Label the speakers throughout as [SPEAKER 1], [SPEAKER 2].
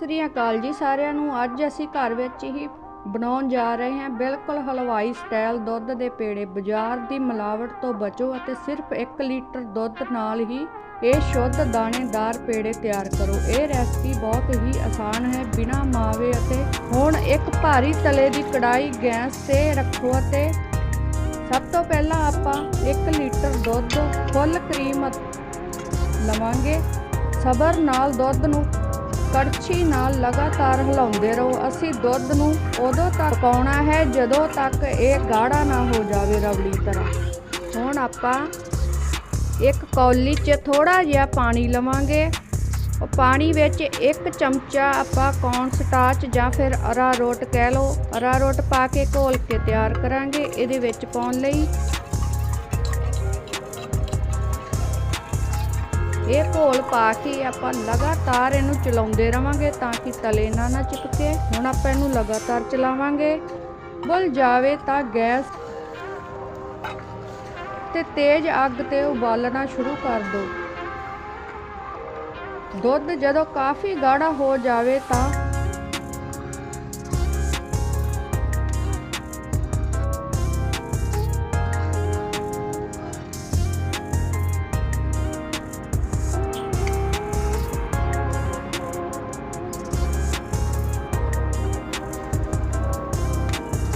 [SPEAKER 1] ਸ੍ਰੀ ਅਕਾਲ ਜੀ ਸਾਰਿਆਂ ਨੂੰ। ਅੱਜ ਅਸੀਂ ਘਰ ਵਿੱਚ ਹੀ ਬਣਾਉਣ ਜਾ ਰਹੇ ਹਾਂ ਬਿਲਕੁਲ ਹਲਵਾਈ ਸਟਾਈਲ ਦੁੱਧ ਦੇ ਪੇੜੇ। ਬਾਜ਼ਾਰ ਦੀ ਮਿਲਾਵਟ ਤੋਂ ਬਚੋ ਅਤੇ ਸਿਰਫ 1 ਲੀਟਰ ਦੁੱਧ ਨਾਲ ਹੀ ਇਹ ਸ਼ੁੱਧ ਦਾਣੇਦਾਰ ਪੇੜੇ ਤਿਆਰ ਕਰੋ। ਇਹ ਰੈਸਪੀ ਬਹੁਤ ਹੀ ਆਸਾਨ ਹੈ, ਬਿਨਾਂ ਮਾਵੇ ਅਤੇ ਹੁਣ ਇੱਕ ਭਾਰੀ ਤਲੇ ਦੀ ਕੜਾਈ ਗੈਸ ਤੇ ਰੱਖੋ ਅਤੇ ਸਭ ਤੋਂ ਪਹਿਲਾਂ ਆਪਾਂ 1 ਲੀਟਰ ਦੁੱਧ ਫੁੱਲ ਕਰੀਮ ਲਵਾਂਗੇ। ਸਬਰ ਨਾਲ ਦੁੱਧ ਨੂੰ ਕੜਛੀ ਨਾਲ ਲਗਾਤਾਰ ਹਿਲਾਉਂਦੇ ਰਹੋ। ਅਸੀਂ ਦੁੱਧ ਨੂੰ ਉਦੋਂ ਤੱਕ ਪਕਾਉਣਾ ਹੈ ਜਦੋਂ ਤੱਕ ਇਹ ਗਾੜਾ ਨਾ ਹੋ ਜਾਵੇ ਰਬੜੀ ਤਰ੍ਹਾਂ। ਹੁਣ ਆਪਾਂ ਇੱਕ ਕੌਲੀ 'ਚ ਥੋੜਾ ਜਿਹਾ ਪਾਣੀ ਲਵਾਂਗੇ। ਉਹ ਪਾਣੀ ਵਿੱਚ ਇੱਕ ਚਮਚਾ ਆਪਾਂ ਕੌਰਨ ਸਟਾਰਚ ਜਾਂ ਫਿਰ ਅਰਾਰੋਟ ਕਹਿ ਲਓ। ਅਰਾਰੋਟ ਪਾ ਕੇ ਘੋਲ ਕੇ ਤਿਆਰ ਕਰਾਂਗੇ। ਇਹਦੇ ਵਿੱਚ ਪਾਉਣ ਲਈ ਇਹ ਘੋਲ ਪਾ ਕੇ ਆਪਾਂ ਲਗਾਤਾਰ ਇਹਨੂੰ ਚਲਾਉਂਦੇ ਰਵਾਂਗੇ ਤਾਂ ਕਿ ਤਲੇ ਨਾ ਨਾ ਚਿਪਕੇ। ਹੁਣ ਆਪਾਂ ਇਹਨੂੰ ਲਗਾਤਾਰ ਚਲਾਵਾਂਗੇ। ਬੁਲ ਜਾਵੇ ਤਾਂ ਗੈਸ ਤੇ ਤੇਜ਼ ਅੱਗ ਤੇ ਉਬਾਲਣਾ ਸ਼ੁਰੂ ਕਰ ਦਿਓ ਦੁੱਧ ਜਦੋਂ ਕਾਫੀ ਗਾੜਾ ਹੋ ਜਾਵੇ ਤਾਂ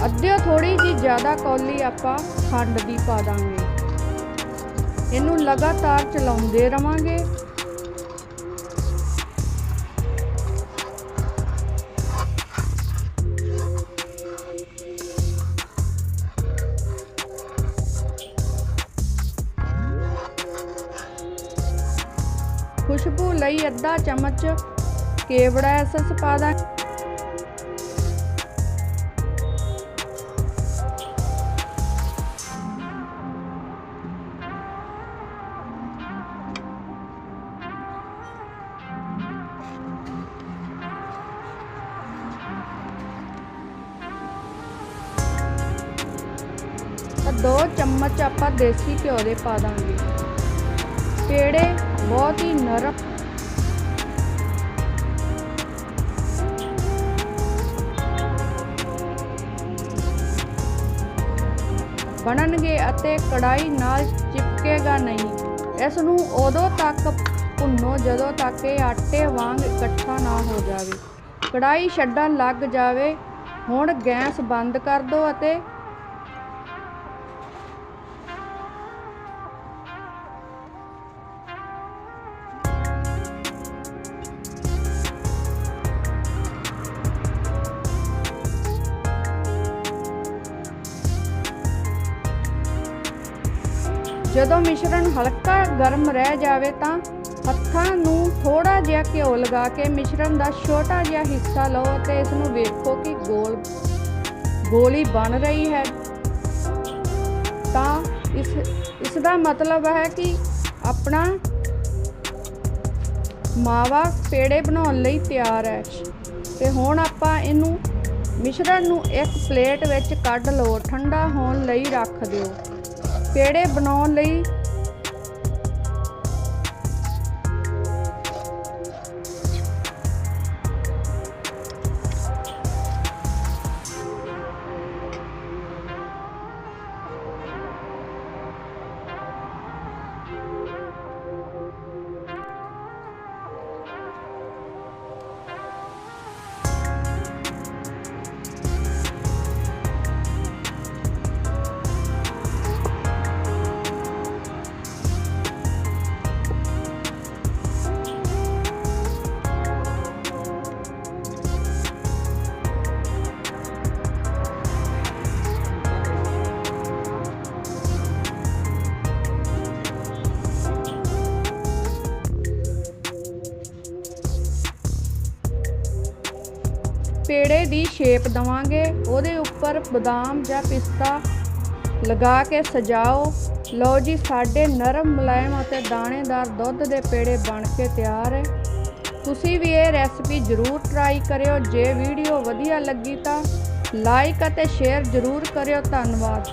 [SPEAKER 1] ਅੱਧਿਓ ਥੋੜੀ ਜੀ ਜ਼ਿਆਦਾ ਕੌਲੀ ਆਪਾਂ ਖੰਡ ਦੀ ਪਾ ਦਾਂਗੇ। ਇਹਨੂੰ ਲਗਾਤਾਰ ਚਲਾਉਂਦੇ ਰਵਾਂਗੇ। ਖੁਸ਼ਬੂ ਲਈ ਅੱਧਾ ਚਮਚ ਕੇਵੜਾ ਐਸੈਂਸ ਪਾ ਦਾਂ ਦੋ ਚਮਚ ਆਪਾਂ ਦੇਸੀ ਘਿਓ ਦੇ ਪਾ ਦਾਂਗੇ। ਪੇੜੇ ਬਹੁਤ ਹੀ ਨਰਮ ਬਣਨਗੇ ਅਤੇ ਕੜਾਈ ਨਾਲ ਚਿਪਕੇਗਾ ਨਹੀਂ। ਇਸ ਨੂੰ ਉਦੋਂ ਤੱਕ ਭੁੰਨੋ ਜਦੋਂ ਤੱਕ ਇਹ ਆਟੇ ਵਾਂਗ ਇਕੱਠਾ ਨਾ ਹੋ ਜਾਵੇ। ਕੜਾਈ ਛੱਡਣ ਲੱਗ ਜਾਵੇ। ਹੁਣ ਗੈਸ ਬੰਦ ਕਰ ਦਿਓ ਅਤੇ ਜਦੋਂ ਮਿਸ਼ਰਣ ਹਲਕਾ ਗਰਮ ਰਹਿ ਜਾਵੇ ਤਾਂ ਹੱਥਾਂ ਨੂੰ ਥੋੜਾ ਜਿਹਾ ਘਿਓ ਲਗਾ ਕੇ ਮਿਸ਼ਰਣ ਦਾ ਛੋਟਾ ਜਿਹਾ ਹਿੱਸਾ ਲਓ ਅਤੇ ਇਸ ਨੂੰ ਵੇਖੋ ਕਿ ਗੋਲ, ਗੋਲੀ ਬਣ ਰਹੀ ਹੈ। ਤਾਂ ਇਸ ਇਸ ਦਾ ਮਤਲਬ ਹੈ ਕਿ ਆਪਣਾ ਮਾਵਾ ਪੇੜੇ ਬਣਾਉਣ ਲਈ ਤਿਆਰ ਹੈ। ਤੇ ਹੁਣ ਆਪਾਂ ਇਹਨੂੰ ਮਿਸ਼ਰਣ ਨੂੰ ਇੱਕ ਪਲੇਟ ਵਿੱਚ ਕੱਢ ਲਓ, ਠੰਡਾ ਹੋਣ ਲਈ ਰੱਖ ਦਿਓ। ਪੇੜੇ ਬਣਾਉਣ ਲਈ ਪੇੜੇ ਦੀ ਸ਼ੇਪ ਦਵਾਂਗੇ, ਉਹਦੇ ਉੱਪਰ ਬਦਾਮ ਜਾਂ ਪਿਸਤਾ ਲਗਾ ਕੇ ਸਜਾਓ। ਲਓ ਜੀ, ਸਾਡੇ ਨਰਮ ਮੁਲਾਇਮ ਅਤੇ ਦਾਣੇਦਾਰ ਦੁੱਧ ਦੇ ਪੇੜੇ ਬਣ ਕੇ ਤਿਆਰ ਹੈ। ਤੁਸੀਂ ਵੀ ਇਹ ਰੈਸਪੀ ਜ਼ਰੂਰ ਟਰਾਈ ਕਰਿਓ। ਜੇ ਵੀਡੀਓ ਵਧੀਆ ਲੱਗੀ ਤਾਂ ਲਾਈਕ ਅਤੇ ਸ਼ੇਅਰ ਜ਼ਰੂਰ ਕਰਿਓ। ਧੰਨਵਾਦ।